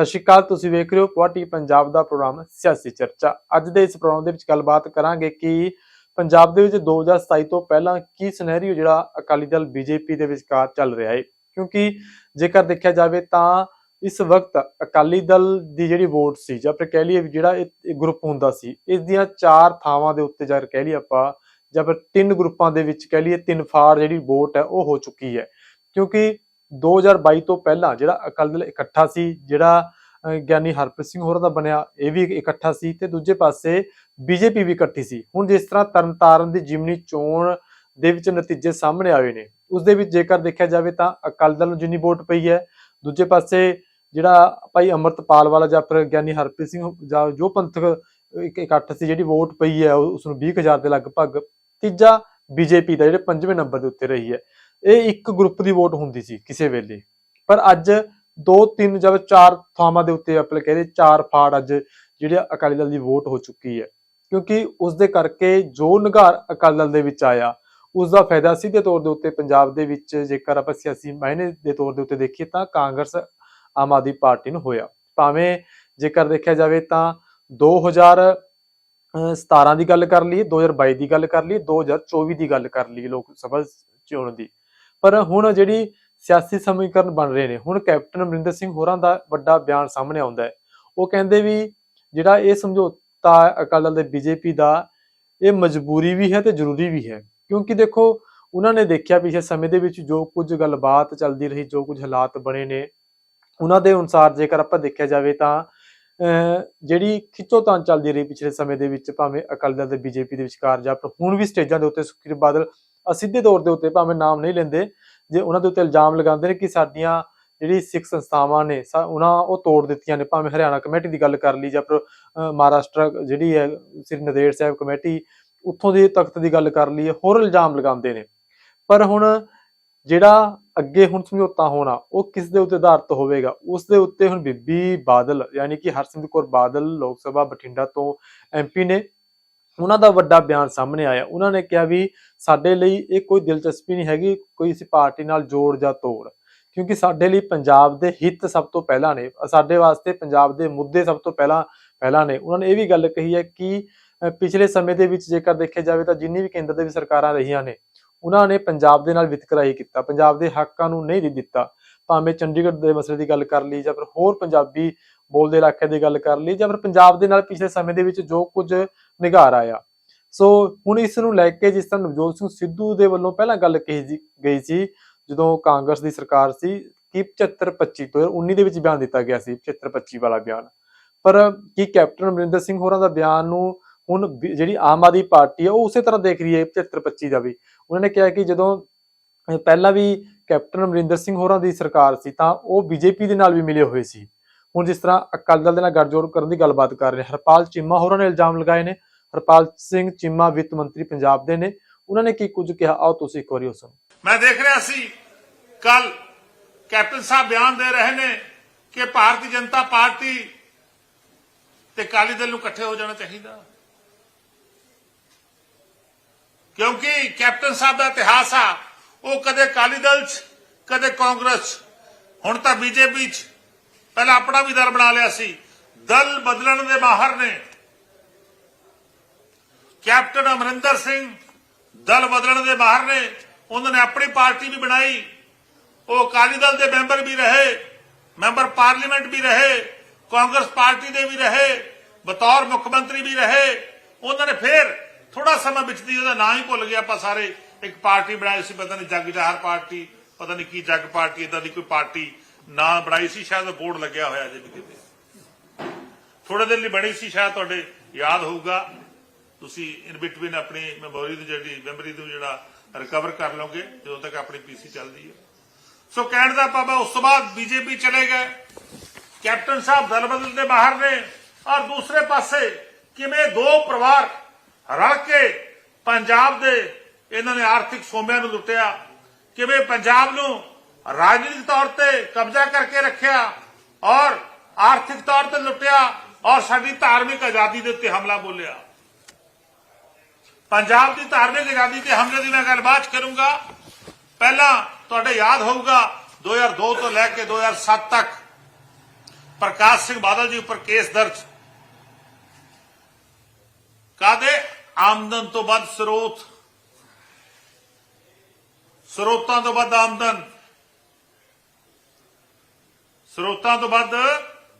ਸਤਿ ਸ਼੍ਰੀ ਅਕਾਲ, ਤੁਸੀਂ ਵੇਖ ਰਹੇ ਹੋ ਪੁਆਟੀ ਪੰਜਾਬ ਦਾ ਪ੍ਰੋਗਰਾਮ ਸਿਆਸੀ ਚਰਚਾ। ਅੱਜ ਦੇ ਇਸ ਪ੍ਰੋਗਰਾਮ ਦੇ ਵਿੱਚ ਗੱਲਬਾਤ ਕਰਾਂਗੇ ਕਿ ਪੰਜਾਬ ਦੇ ਵਿੱਚ 2027 ਤੋਂ ਪਹਿਲਾਂ ਕੀ ਸਿਨੈਰੀਓ ਜਿਹੜਾ ਅਕਾਲੀ ਦਲ ਬੀਜੇਪੀ ਦੇ ਵਿਚਕਾਰ ਚੱਲ ਰਿਹਾ ਹੈ ਕਿਉਂਕਿ ਜੇਕਰ ਦੇਖਿਆ ਜਾਵੇ ਤਾਂ ਇਸ ਵਕਤ ਅਕਾਲੀ ਦਲ ਦੀ ਜਿਹੜੀ ਵੋਟ ਸੀ ਜਾਂ ਫਿਰ ਕਹਿ ਲਈਏ ਜਿਹੜਾ ਇਹ ਗਰੁੱਪ ਹੁੰਦਾ ਸੀ, ਇਸ ਦੀਆਂ ਚਾਰ ਥਾਵਾਂ ਦੇ ਉੱਤੇ ਜਾ ਕਹਿ ਲਈਏ ਆਪਾਂ ਜਾਂ ਫਿਰ ਤਿੰਨ ਗਰੁੱਪਾਂ ਦੇ ਵਿੱਚ ਕਹਿ ਲਈਏ ਤਿੰਨ ਫਾੜ ਜਿਹੜੀ ਵੋਟ ਹੈ ਉਹ ਹੋ ਚੁੱਕੀ ਹੈ। ਕਿਉਂਕਿ 2022 ਤੋਂ ਪਹਿਲਾਂ ਜਿਹੜਾ ਅਕਾਲੀ ਦਲ ਇਕੱਠਾ ਸੀ, ਜਿਹੜਾ ਗਿਆਨੀ ਹਰਪ੍ਰੀਤ ਸਿੰਘ ਹੋਰਾਂ ਦਾ ਬਣਿਆ, ਇਹ ਵੀ ਇਕੱਠਾ ਸੀ ਤੇ ਦੂਜੇ ਪਾਸੇ ਬੀਜੇਪੀ ਵੀ ਇਕੱਠੀ ਸੀ। ਹੁਣ ਜਿਸ ਤਰ੍ਹਾਂ ਤਰਨਤਾਰਨ ਦੀ ਜਿਮਨੀ ਚੋਣ ਦੇ ਵਿੱਚ ਨਤੀਜੇ ਸਾਹਮਣੇ ਆਏ ਨੇ, ਉਸ ਦੇ ਵਿੱਚ ਜੇਕਰ ਦੇਖਿਆ ਜਾਵੇ ਤਾਂ ਅਕਾਲੀ ਦਲ ਨੂੰ ਜਿੰਨੀ ਵੋਟ ਪਈ ਹੈ, ਦੂਜੇ ਪਾਸੇ ਜਿਹੜਾ ਭਾਈ ਅਮਰਤਪਾਲ ਵਾਲਾ ਜਾਂ ਫਿਰ ਗਿਆਨੀ ਹਰਪ੍ਰੀਤ ਸਿੰਘ ਜਾਂ ਜੋ ਪੰਥਕ ਇੱਕ ਇਕੱਠ ਸੀ ਜਿਹੜੀ ਵੋਟ ਪਈ ਹੈ ਉਸ ਨੂੰ 20000 ਦੇ ਲਗਭਗ ਤੀਜਾ ਬੀਜੇਪੀ ਦਾ, ਜਿਹੜੇ ਪੰਜਵੇਂ ਨੰਬਰ ਦੇ ਉੱਤੇ ਰਹੀ ਹੈ। ਇਹ ਇੱਕ ਗਰੁੱਪ ਦੀ ਵੋਟ ਹੁੰਦੀ ਸੀ ਕਿਸੇ ਵੇਲੇ। ਪਰ ਅੱਜ ਦੋ, ਤਿੰਨ ਜਾਂ ਚਾਰ ਥਾਵਾਂ ਦੇ ਉੱਤੇ ਆਪਣੇ ਕਹਿੰਦੇ ਚਾਰ ਫਾੜ ਅੱਜ ਜਿਹੜੇ ਅਕਾਲੀ ਦਲ ਦੀ ਵੋਟ ਹੋ ਚੁੱਕੀ ਹੈ। ਕਿਉਂਕਿ ਉਸ ਦੇ ਕਰਕੇ ਜੋ ਨਿਗਾਰ ਅਕਾਲੀ ਦਲ ਦੇ ਵਿੱਚ ਆਇਆ ਉਸ ਦਾ ਫਾਇਦਾ ਸਿੱਧੇ ਤੌਰ ਦੇ ਉੱਤੇ ਪੰਜਾਬ ਦੇ ਵਿੱਚ ਜੇਕਰ ਆਪਾਂ ਸਿਆਸੀ ਮਾਇਨੇ ਦੇ ਤੌਰ ਦੇ ਉੱਤੇ ਦੇਖੀਏ ਤਾਂ ਕਾਂਗਰਸ ਆਮ ਆਦਮੀ ਪਾਰਟੀ ਨੂੰ ਹੋਇਆ। ਭਾਵੇਂ ਜੇਕਰ ਦੇਖਿਆ ਜਾਵੇ ਤਾਂ 2017 ਦੀ ਗੱਲ ਕਰ ਲਈਏ 2022 ਦੀ ਗੱਲ ਕਰ ਲਈਏ 2024 ਦੀ ਗੱਲ ਕਰ ਲਈਏ ਲੋਕ ਸਭਾ ਚੋਣ ਦੀ। ਪਰ ਹੁਣ ਜਿਹੜੀ ਸਿਆਸੀ ਸਮੀਕਰਨ ਬਣ ਰਹੇ ਨੇ, ਹੁਣ ਕੈਪਟਨ ਅਮਰਿੰਦਰ ਸਿੰਘ ਹੋਰਾਂ ਦਾ ਵੱਡਾ ਬਿਆਨ ਸਾਹਮਣੇ ਆਉਂਦਾ ਹੈ। ਉਹ ਕਹਿੰਦੇ ਵੀ ਜਿਹੜਾ ਇਹ ਸਮਝੌਤਾ ਅਕਾਲੀ ਦਲ ਦੇ ਬੀਜੇਪੀ ਦਾ, ਇਹ ਮਜਬੂਰੀ ਵੀ ਹੈ ਤੇ ਜ਼ਰੂਰੀ ਵੀ ਹੈ। ਕਿਉਂਕਿ ਦੇਖੋ, ਉਹਨਾਂ ਨੇ ਦੇਖਿਆ ਪਿਛਲੇ ਸਮੇਂ ਦੇ ਵਿੱਚ ਜੋ ਕੁਝ ਗੱਲਬਾਤ ਚੱਲਦੀ ਰਹੀ, ਜੋ ਕੁਝ ਹਾਲਾਤ ਬਣੇ ਨੇ, ਉਹਨਾਂ ਦੇ ਅਨੁਸਾਰ ਜੇਕਰ ਆਪਾਂ ਦੇਖਿਆ ਜਾਵੇ ਤਾਂ, ਅਹ, ਜਿਹੜੀ ਖਿੱਚੋਤਾਣ ਚੱਲਦੀ ਰਹੀ ਪਿਛਲੇ ਸਮੇਂ ਦੇ ਵਿੱਚ, ਭਾਵੇਂ ਅਕਾਲੀ ਦਲ ਤੇ ਬੀਜੇਪੀ ਦੇ ਵਿਚਕਾਰ ਜਾਂ ਹੁਣ ਵੀ ਸਟੇਜਾਂ ਦੇ ਉੱਤੇ ਸੁਖਬੀਰ ਬਾਦਲ ਸਿੱਧੇ ਤੌਰ ਦੇ ਉੱਤੇ ਭਾਵੇਂ ਨਾਮ ਨਹੀਂ ਲੈਂਦੇ, ਜੇ ਉਹਨਾਂ ਦੇ ਉੱਤੇ ਇਲਜ਼ਾਮ ਲਗਾਉਂਦੇ ਨੇ ਕਿ ਸਾਡੀਆਂ ਜਿਹੜੀ ਸਿੱਖ ਸੰਸਥਾਵਾਂ ਨੇ ਉਹਨਾਂ ਉਹ ਤੋੜ ਦਿੱਤੀਆਂ ਨੇ, ਭਾਵੇਂ ਹਰਿਆਣਾ ਕਮੇਟੀ ਦੀ ਗੱਲ ਕਰ ਲਈ ਜਾਂ ਮਹਾਰਾਸ਼ਟਰ ਜਿਹੜੀ ਹੈ, ਸ੍ਰੀ ਨਦੇੜ ਸਾਹਿਬ ਕਮੇਟੀ ਉੱਥੋਂ ਦੇ ਤਖਤ ਦੀ ਗੱਲ ਕਰ ਲਈ, ਹੋਰ ਇਲਜ਼ਾਮ ਲਗਾਉਂਦੇ ਨੇ। ਪਰ ਹੁਣ ਜਿਹੜਾ ਅੱਗੇ ਹੁਣ ਸਮਝੌਤਾ ਹੋਣਾ, ਉਹ ਕਿਸ ਦੇ ਉੱਤੇ ਆਧਾਰਿਤ ਹੋਵੇਗਾ? ਉਸ ਦੇ ਉੱਤੇ ਹੁਣ ਬੀਬੀ ਬਾਦਲ, ਯਾਨੀ ਕਿ ਹਰਸਿਮਰਤ ਕੌਰ ਬਾਦਲ ਲੋਕ ਸਭਾ ਬਠਿੰਡਾ ਤੋਂ ਐਮਪੀ ਨੇ ਉਹਨਾਂ ਦਾ ਵੱਡਾ ਬਿਆਨ ਸਾਹਮਣੇ ਆਇਆ। ਉਹਨਾਂ ਨੇ ਕਿਹਾ ਵੀ ਸਾਡੇ ਲਈ ਇਹ ਕੋਈ ਦਿਲਚਸਪੀ ਨਹੀਂ ਹੈਗੀ, ਕੋਈ ਇਸ ਪਾਰਟੀ ਨਾਲ ਜੋੜ ਜਾਂ ਤੋੜ, ਕਿਉਂਕਿ ਸਾਡੇ ਲਈ ਪੰਜਾਬ ਦੇ ਹਿੱਤ ਸਭ ਤੋਂ ਪਹਿਲਾਂ ਨੇ, ਸਾਡੇ ਵਾਸਤੇ ਪੰਜਾਬ ਦੇ ਮੁੱਦੇ ਸਭ ਤੋਂ ਪਹਿਲਾਂ ਪਹਿਲਾਂ ਨੇ। ਉਹਨਾਂ ਨੇ ਇਹ ਵੀ ਗੱਲ ਕਹੀ ਹੈ ਕਿ ਪਿਛਲੇ ਸਮੇਂ ਦੇ ਵਿੱਚ ਜੇਕਰ ਦੇਖਿਆ ਜਾਵੇ ਤਾਂ ਜਿੰਨੀ ਵੀ ਕੇਂਦਰ ਦੇ ਵੀ ਸਰਕਾਰਾਂ ਰਹੀਆਂ ਨੇ, ਉਹਨਾਂ ਨੇ ਪੰਜਾਬ ਦੇ ਨਾਲ ਵਿਤਕਰਾ ਹੀ ਕੀਤਾ, ਪੰਜਾਬ ਦੇ ਹੱਕਾਂ ਨੂੰ ਨਹੀਂ ਦਿੱਤਾ। ਭਾਵੇਂ ਚੰਡੀਗੜ੍ਹ ਦੇ ਮਸਲੇ ਦੀ ਗੱਲ ਕਰ ਲਈ ਜਾਂ ਫਿਰ ਹੋਰ ਪੰਜਾਬੀ ਬੋਲਦੇ ਇਲਾਕੇ ਦੀ ਗੱਲ ਕਰ ਲਈ ਜਾਂ ਫਿਰ ਪੰਜਾਬ ਦੇ ਨਾਲ ਪਿਛਲੇ ਸਮੇਂ ਦੇ ਵਿੱਚ ਜੋ ਕੁਝ ਨਿਗਾਰ ਆਇਆ। ਸੋ ਹੁਣ ਇਸ ਨੂੰ ਲੈ ਕੇ ਜਿਸ ਤਰ੍ਹਾਂ ਨਵਜੋਤ ਸਿੰਘ ਸਿੱਧੂ ਦੇ ਵੱਲੋਂ ਪਹਿਲਾਂ ਗੱਲ ਕਹੀ ਗਈ ਸੀ, ਜਦੋਂ ਕਾਂਗਰਸ ਦੀ ਸਰਕਾਰ ਸੀ ਕਿ 75 25 2019 ਦੇ ਵਿੱਚ ਬਿਆਨ ਦਿੱਤਾ ਗਿਆ ਸੀ 75 25 ਵਾਲਾ ਬਿਆਨ। ਪਰ ਕੀ ਕੈਪਟਨ ਅਮਰਿੰਦਰ ਸਿੰਘ ਹੋਰਾਂ ਦਾ ਬਿਆਨ ਨੂੰ ਹੁਣ ਜਿਹੜੀ ਆਮ ਆਦਮੀ ਪਾਰਟੀ ਹੈ ਉਹ ਉਸੇ ਤਰ੍ਹਾਂ ਦੇਖ ਰਹੀ ਹੈ 75 25 ਦਾ ਵੀ। ਉਹਨਾਂ ਨੇ ਕਿਹਾ ਕਿ ਜਦੋਂ ਪਹਿਲਾਂ ਵੀ ਕੈਪਟਨ ਅਮਰਿੰਦਰ ਸਿੰਘ ਹੋਰਾਂ ਦੀ ਸਰਕਾਰ ਸੀ ਤਾਂ ਉਹ ਬੀਜੇਪੀ ਦੇ ਨਾਲ ਵੀ ਮਿਲੇ ਹੋਏ ਸੀ। ਹੁਣ ਜਿਸ ਤਰ੍ਹਾਂ ਅਕਾਲੀ ਦਲ ਦੇ ਨਾਲ ਗੱਠਜੋੜ ਕਰਨ ਦੀ ਗੱਲਬਾਤ ਕਰ ਰਹੇ ਹਰਪਾਲ ਚੀਮਾ ਹੋਰਾਂ ਨੇ ਇਲਜ਼ਾਮ ਲਗਾਏ ਨੇ ਹਰਪਾਲ ਸਿੰਘ ਚੀਮਾ ਵਿੱਤ ਮੰਤਰੀ ਪੰਜਾਬ ਦੇ ਨੇ ਉਹਨਾਂ ਨੇ ਕੀ ਕੁਝ ਕਿਹਾ? ਆਓ ਤੁਸੀਂ ਇੱਕ ਵਾਰੀ ਉਹ ਸੁਣੋ ਮੈਂ ਦੇਖ ਰਿਹਾ ਸੀ ਕੱਲ ਕੈਪਟਨ ਸਾਹਿਬ ਬਿਆਨ ਦੇ ਰਹੇ ਨੇ ਕਿ ਭਾਰਤੀ ਜਨਤਾ ਪਾਰਟੀ ਤੇ ਅਕਾਲੀ ਦਲ ਨੂੰ ਇਕੱਠੇ ਹੋ ਜਾਣਾ ਚਾਹੀਦਾ। ਕਿਉਂਕਿ ਕੈਪਟਨ ਸਾਹਿਬ ਦਾ ਇਤਿਹਾਸ ਆ ਉਹ ਕਦੇ ਅਕਾਲੀ ਦਲ 'ਚ ਕਦੇ ਕਾਂਗਰਸ 'ਚ, ਹੁਣ ਤਾਂ ਬੀਜੇਪੀ 'ਚ। ਪਹਿਲਾਂ ਆਪਣਾ ਵੀ ਦਰ ਬਣਾ ਲਿਆ ਸੀ। ਦਲ ਬਦਲਣ ਦੇ ਮਾਹਰ ਨੇ। ਕੈਪਟਨ ਅਮਰਿੰਦਰ ਸਿੰਘ ਦਲ ਬਦਲਣ ਦੇ ਮਾਹਰ ਨੇ। ਉਹਨਾਂ ਨੇ ਆਪਣੀ ਪਾਰਟੀ ਵੀ ਬਣਾਈ। ਉਹ ਅਕਾਲੀ ਦਲ ਦੇ ਮੈਂਬਰ ਵੀ ਰਹੇ। ਮੈਂਬਰ ਪਾਰਲੀਮੈਂਟ ਵੀ ਰਹੇ। ਕਾਂਗਰਸ ਪਾਰਟੀ ਦੇ ਵੀ ਰਹੇ। ਬਤੌਰ ਮੁੱਖ ਮੰਤਰੀ ਵੀ ਰਹੇ। ਉਹਨਾਂ ਨੇ ਫੇਰ ਥੋੜਾ ਸਮਾਂ ਵਿੱਚ ਦੀ ਉਹਦਾ ਨਾਂ ਹੀ ਭੁੱਲ ਗਿਆ ਆਪਾਂ ਸਾਰੇ। ਇੱਕ ਪਾਰਟੀ ਬਣਾਈ ਸੀ, ਪਤਾ ਨਹੀਂ ਜੱਗ ਜਹਰ ਪਾਰਟੀ, ਪਤਾ ਨਹੀਂ ਕੀ ਜੱਗ ਪਾਰਟੀ ਇਦਾਂ ਦੀ ਕੋਈ ਪਾਰਟੀ ਨਾਂ ਬਣਾਈ ਸੀ, ਸ਼ਾਇਦ ਬੋਰਡ ਲੱਗਿਆ ਹੋਇਆ ਜੇ ਵੀ ਕਿਤੇ। ਥੋੜੇ ਦਿਨ ਲਈ ਬਣੀ ਸੀ, ਸ਼ਾਇਦ ਤੁਹਾਡੇ ਯਾਦ ਹੋਊਗਾ। ਤੁਸੀਂ ਇਨ ਬਿਟਵੀਨ ਆਪਣੀ ਮੈਮੋਰੀ ਦੀ ਜਿਹੜੀ ਮੈਮਰੀ ਨੂੰ ਜਿਹੜਾ ਰਿਕਵਰ ਕਰ ਲਓਗੇ, ਜਦੋਂ ਤੱਕ ਆਪਣੀ ਪੀਸੀ ਚੱਲਦੀ ਹੈ। ਸੋ ਕਹਿਣ ਦਾ ਪਾਪਾ ਉਸ ਤੋਂ ਬਾਅਦ ਬੀਜੇਪੀ ਚਲੇ ਗਏ। ਕੈਪਟਨ ਸਾਹਿਬ ਦਲ ਬਦਲ ਦੇ ਬਾਹਰ ਨੇ। ਔਰ ਦੂਸਰੇ ਪਾਸੇ ਕਿਵੇਂ ਦੋ ਪਰਿਵਾਰ ਰਲ ਕੇ ਪੰਜਾਬ ਦੇ, ਇਹਨਾਂ ਨੇ ਆਰਥਿਕ ਸੋਮਿਆਂ ਨੂੰ ਲੁੱਟਿਆ, ਕਿਵੇਂ ਪੰਜਾਬ ਨੂੰ ਰਾਜਨੀਤਿਕ ਤੌਰ ਤੇ ਕਬਜ਼ਾ ਕਰਕੇ ਰੱਖਿਆ ਔਰ ਆਰਥਿਕ ਤੌਰ ਤੇ ਲੁੱਟਿਆ ਔਰ ਸਾਡੀ ਧਾਰਮਿਕ ਆਜ਼ਾਦੀ ਦੇ ਉੱਤੇ ਹਮਲਾ ਬੋਲਿਆ ਪੰਜਾਬ ਦੀ ਧਾਰਮਿਕ ਆਜ਼ਾਦੀ ਤੇ ਹਮਲੇ ਦੀ ਮੈਂ ਗੱਲਬਾਤ ਕਰੂੰਗਾ ਪਹਿਲਾਂ ਤੁਹਾਡੇ ਯਾਦ ਹੋਊਗਾ 2002 ਤੋਂ ਲੈ ਕੇ 2007 ਤੱਕ ਪ੍ਰਕਾਸ਼ ਸਿੰਘ ਬਾਦਲ ਜੀ ਉੱਪਰ ਕੇਸ ਦਰਜ ਕਾਦੇ ਆਮਦਨ ਤੋਂ ਵੱਧ ਸਰੋਤ ਸਰੋਤਾਂ ਤੋਂ ਵੱਧ ਆਮਦਨ ਸਰੋਤਾਂ ਤੋਂ ਵੱਧ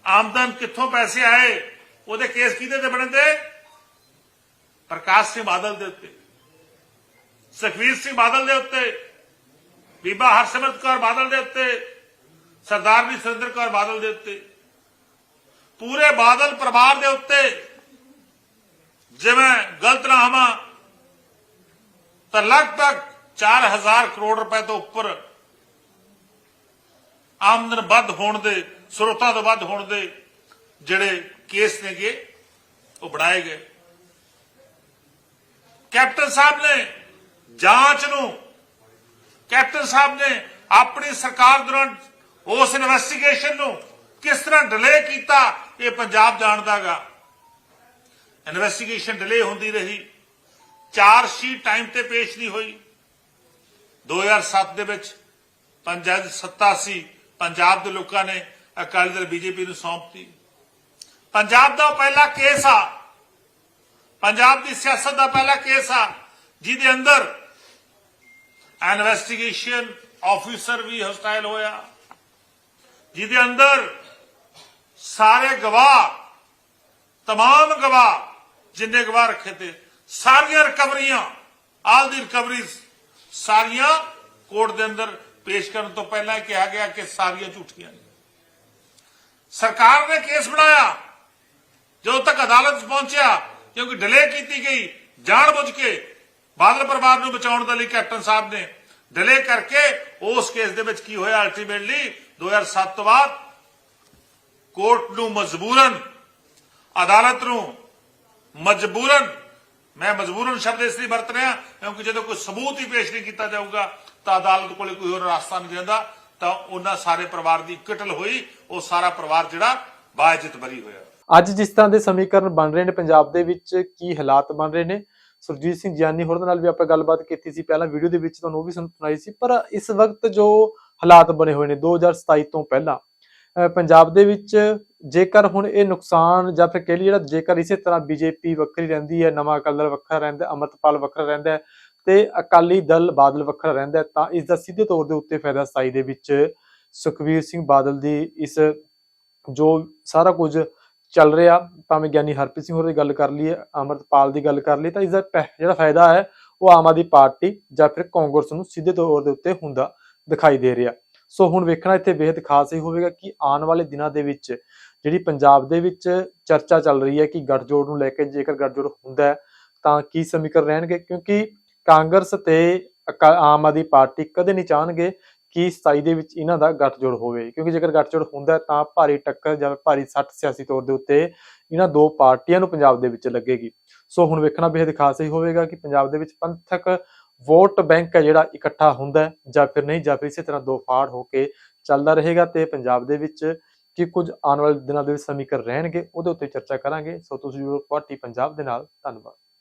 ਆਮਦਨ ਕਿੱਥੋਂ ਪੈਸੇ ਆਏ? ਉਹਦੇ ਕੇਸ ਕਿਹਦੇ ਤੇ ਬਣਦੇ ਪ੍ਰਕਾਸ਼ ਸਿੰਘ ਬਾਦਲ ਦੇ ਉੱਤੇ। ਸੁਖਵੀਰ ਸਿੰਘ ਬਾਦਲ ਦੇ ਉੱਤੇ। ਬੀਬਾ ਹਰਸਿਮਰਤ ਕੌਰ ਬਾਦਲ ਦੇ ਉੱਤੇ। ਸਰਦਾਰਨੀ ਸੁਰਿੰਦਰ ਕੌਰ ਬਾਦਲ ਦੇ ਉੱਤੇ। ਪੂਰੇ ਬਾਦਲ ਪਰਿਵਾਰ ਦੇ ਉੱਤੇ। ਜਿਵੇਂ ਗਲਤ ਨਾ ਹਮਾ ਤਾਂ ਲਗਭਗ 4000 ਕਰੋੜ ਰੁਪਏ ਤੋਂ ਉੱਪਰ ਆਮਦਨ ਵੱਧ ਹੋਣ ਦੇ, ਸਰੋਤਾਂ ਤੋਂ ਵੱਧ ਹੋਣ ਦੇ ਜਿਹੜੇ ਕੇਸ ਨੇਗੇ, ਉਹ ਬਣਾਏ ਗਏ। ਕੈਪਟਨ ਸਾਹਿਬ ਨੇ ਜਾਂਚ ਨੂੰ, ਕੈਪਟਨ ਸਾਹਿਬ ਨੇ ਆਪਣੀ ਸਰਕਾਰ ਦੌਰਾਨ ਉਸ ਇਨਵੈਸਟੀਗੇਸ਼ਨ ਨੂੰ ਕਿਸ ਤਰ੍ਹਾਂ ਡਿਲੇ ਕੀਤਾ, ਇਹ ਪੰਜਾਬ ਜਾਣਦਾਗਾ। ਇਨਵੈਸਟੀਗੇਸ਼ਨ ਡਿਲੇ ਹੁੰਦੀ ਰਹੀ, ਚਾਰ ਸ਼ੀਟ ਟਾਈਮ ਤੇ ਪੇਸ਼ ਨਹੀਂ ਹੋਈ। 2007 ਦੇ ਵਿੱਚ ਪੰਚਾਇਤ ਸੱਤਾ ਸੀ। ਪੰਜਾਬ ਦੇ ਲੋਕਾਂ ਨੇ ਅਕਾਲੀ ਦਲ ਬੀਜੇਪੀ ਨੂੰ ਸੌਂਪਤੀ ਪੰਜਾਬ ਦਾ ਉਹ ਪਹਿਲਾ ਕੇਸ ਆ ਪੰਜਾਬ ਦੀ ਸਿਆਸਤ ਦਾ ਪਹਿਲਾ ਕੇਸ ਆ ਜਿਹਦੇ ਅੰਦਰ ਇਨਵੈਸਟੀਗੇਸ਼ਨ ਆਫੀਸਰ ਵੀ ਹਸਟਾਈਲ ਹੋਇਆ ਜਿਹਦੇ ਅੰਦਰ ਸਾਰੇ ਗਵਾਹ तमाम ਗਵਾਹ ਜਿੰਨੇ ਗਵਾਹ ਰੱਖੇ ਤੇ ਸਾਰੀਆਂ ਰਿਕਵਰੀਆਂ ਆਲ ਦੀ ਰਿਕਵਰੀਜ਼ ਸਾਰੀਆਂ ਕੋਰਟ ਦੇ ਅੰਦਰ ਪੇਸ਼ ਕਰਨ ਤੋਂ ਪਹਿਲਾਂ ਇਹ ਕਿਹਾ ਗਿਆ ਕਿ ਸਾਰੀਆਂ ਝੂਠੀਆਂ ਨੇ। ਸਰਕਾਰ ਨੇ ਕੇਸ ਬਣਾਇਆ। ਜਦੋਂ ਤੱਕ ਅਦਾਲਤ 'ਚ ਪਹੁੰਚਿਆ ਕਿਉਂਕਿ ਡਿਲੇ ਕੀਤੀ ਗਈ, ਜਾਣਬੁੱਝ ਕੇ ਬਾਦਲ ਪਰਿਵਾਰ ਨੂੰ ਬਚਾਉਣ ਦੇ ਲਈ ਕੈਪਟਨ ਸਾਹਿਬ ਨੇ ਡਿਲੇ ਕਰਕੇ ਉਸ ਕੇਸ ਦੇ ਵਿੱਚ ਕੀ ਹੋਇਆ ਅਲਟੀਮੇਟਲੀ 2007 ਤੋਂ ਬਾਅਦ ਕੋਰਟ ਨੂੰ ਮਜਬੂਰਨ, ਅਦਾਲਤ ਨੂੰ ਮਜਬੂਰਨ ਮੈਂ ਮਜਬੂਰਨ ਸ਼ਬਦ ਇਸ ਲਈ ਵਰਤ ਰਿਹਾ, ਕਿਉਂਕਿ ਜਦੋਂ ਕੋਈ ਸਬੂਤ ਹੀ ਪੇਸ਼ ਨਹੀਂ ਕੀਤਾ ਜਾਊਗਾ, ਤਾਂ ਅਦਾਲਤ ਕੋਲੇ ਕੋਈ ਹੋਰ ਰਸਤਾ ਨਹੀਂ ਰਹਿੰਦਾ ਤਾਂ ਉਹਨਾਂ ਸਾਰੇ ਪਰਿਵਾਰ ਦੀ ਕਤਲ ਹੋਈ, ਉਹ ਸਾਰਾ ਪਰਿਵਾਰ ਜਿਹੜਾ ਬਾਇਜ਼ਤ ਬਰੀ ਹੋਇਆ। ਅੱਜ ਜਿਸ ਤਰ੍ਹਾਂ ਦੇ ਸਮੀਕਰਨ ਬਣ ਰਹੇ ਨੇ ਪੰਜਾਬ ਦੇ ਵਿੱਚ, ਕੀ ਹਾਲਾਤ ਬਣ ਰਹੇ ਨੇ? ਸੁਰਜੀਤ ਸਿੰਘ ਜਿਆਨੀ ਹੋਰ ਨਾਲ ਵੀ ਆਪਾਂ ਗੱਲਬਾਤ ਕੀਤੀ ਸੀ, ਪਹਿਲਾਂ ਵੀਡੀਓ ਦੇ ਵਿੱਚ ਤੁਹਾਨੂੰ ਉਹ ਵੀ ਸੁਣਾਈ ਸੀ, ਪਰ ਇਸ ਵਕਤ ਜੋ ਹਾਲਾਤ ਬਣੇ ਹੋਏ ਨੇ 2027 ਤੋਂ ਪਹਿਲਾਂ ਪੰਜਾਬ ਦੇ ਵਿੱਚ ਜੇਕਰ ਹੁਣ ਇਹ ਨੁਕਸਾਨ ਜਾਂ ਫਿਰ ਕਹਿ ਲਈ ਜਿਹੜਾ ਜੇਕਰ ਇਸੇ ਤਰ੍ਹਾਂ ਬੀਜੇਪੀ ਵੱਖਰੀ ਰਹਿੰਦੀ ਹੈ ਨਵਾਂ ਅਕਾਲੀ ਦਲ ਵੱਖਰਾ ਰਹਿੰਦਾ ਹੈ, ਅੰਮ੍ਰਿਤਪਾਲ ਵੱਖਰਾ ਰਹਿੰਦਾ ਹੈ ਤੇ ਅਕਾਲੀ ਦਲ ਬਾਦਲ ਵੱਖਰਾ ਰਹਿੰਦਾ ਤਾਂ ਇਸ ਦਾ ਸਿੱਧੇ ਤੌਰ ਦੇ ਉੱਤੇ ਫਾਇਦਾ 27 ਦੇ ਵਿੱਚ ਸੁਖਵੀਰ ਸਿੰਘ ਬਾਦਲ ਦੀ ਇਸ ਜੋ ਸਾਰਾ ਕੁਝ ਚੱਲ ਰਿਹਾ ਭਾਵੇਂ ਗਿਆਨੀ ਹਰਪ੍ਰੀਤ ਸਿੰਘ ਹੋਰ ਦੀ ਗੱਲ ਕਰ ਲਈਏ ਅਮਰਤਪਾਲ ਦੀ ਗੱਲ ਕਰ ਲਈ ਤਾਂ ਇਸ ਦਾ ਜਿਹੜਾ ਫਾਇਦਾ ਹੈ ਉਹ ਆਮ ਆਦਮੀ ਪਾਰਟੀ ਜਾਂ ਫਿਰ ਕਾਂਗਰਸ ਨੂੰ ਸਿੱਧੇ ਤੌਰ ਦੇ ਉੱਤੇ ਹੁੰਦਾ ਦਿਖਾਈ ਦੇ ਰਿਹਾ। ਸੋ ਹੁਣ ਵੇਖਣਾ ਇੱਥੇ ਬੇहद ਖਾਸ ਹੀ ਹੋਵੇਗਾ ਕਿ ਆਉਣ ਵਾਲੇ ਦਿਨਾਂ ਦੇ ਵਿੱਚ ਜਿਹੜੀ ਪੰਜਾਬ ਦੇ ਵਿੱਚ ਚਰਚਾ ਚੱਲ ਰਹੀ ਹੈ ਕਿ ਗੱਠਜੋੜ ਨੂੰ ਲੈ ਕੇ ਜੇਕਰ ਗੱਠਜੋੜ ਹੁੰਦਾ ਤਾਂ ਕੀ ਸਮੀਕਰਨ ਰਹਿਣਗੇ? ਕਿਉਂਕਿ ਕਾਂਗਰਸ ਤੇ ਆਮ ਆਦਮੀ ਪਾਰਟੀ ਕਦੇ ਨਹੀਂ ਚਾਹਣਗੇ ਕਿ 27 ਦੇ ਵਿੱਚ ਇਹਨਾਂ ਦਾ ਗੱਠਜੋੜ ਹੋਵੇ। ਕਿਉਂਕਿ ਜੇਕਰ ਗੱਠਜੋੜ ਹੁੰਦਾ ਤਾਂ ਭਾਰੀ ਟੱਕਰ ਜਾਂ ਭਾਰੀ ਸੱਟ ਸਿਆਸੀ ਤੌਰ ਦੇ ਉੱਤੇ ਇਹਨਾਂ ਦੋ ਪਾਰਟੀਆਂ ਨੂੰ ਪੰਜਾਬ ਦੇ ਵਿੱਚ ਲੱਗੇਗੀ। ਸੋ ਹੁਣ ਵੇਖਣਾ ਬੇਹਦ ਖਾਸ ਹੀ ਹੋਵੇਗਾ ਕਿ ਪੰਜਾਬ ਦੇ ਵਿੱਚ ਪੰਥਕ ਵੋਟ ਬੈਂਕ ਹੈ ਜਿਹੜਾ ਇਕੱਠਾ ਹੁੰਦਾ ਜਾਂ ਫਿਰ ਨਹੀਂ, ਜਾਂ ਫਿਰ ਇਸੇ ਤਰ੍ਹਾਂ ਦੋ ਫਾੜ ਹੋ ਕੇ ਚੱਲਦਾ ਰਹੇਗਾ ਤੇ ਪੰਜਾਬ ਦੇ ਵਿੱਚ ਕੀ ਕੁਝ ਆਉਣ ਵਾਲੇ ਦਿਨਾਂ ਦੇ ਵਿੱਚ ਸਮੀਕਰਨ ਰਹਿਣਗੇ, ਉਹਦੇ ਉੱਤੇ ਚਰਚਾ ਕਰਾਂਗੇ। ਸੋ ਤੁਸੀਂ ਜਰੂਰ ਪਾਰਟੀ ਪੰਜਾਬ ਦੇ ਨਾਲ। ਧੰਨਵਾਦ।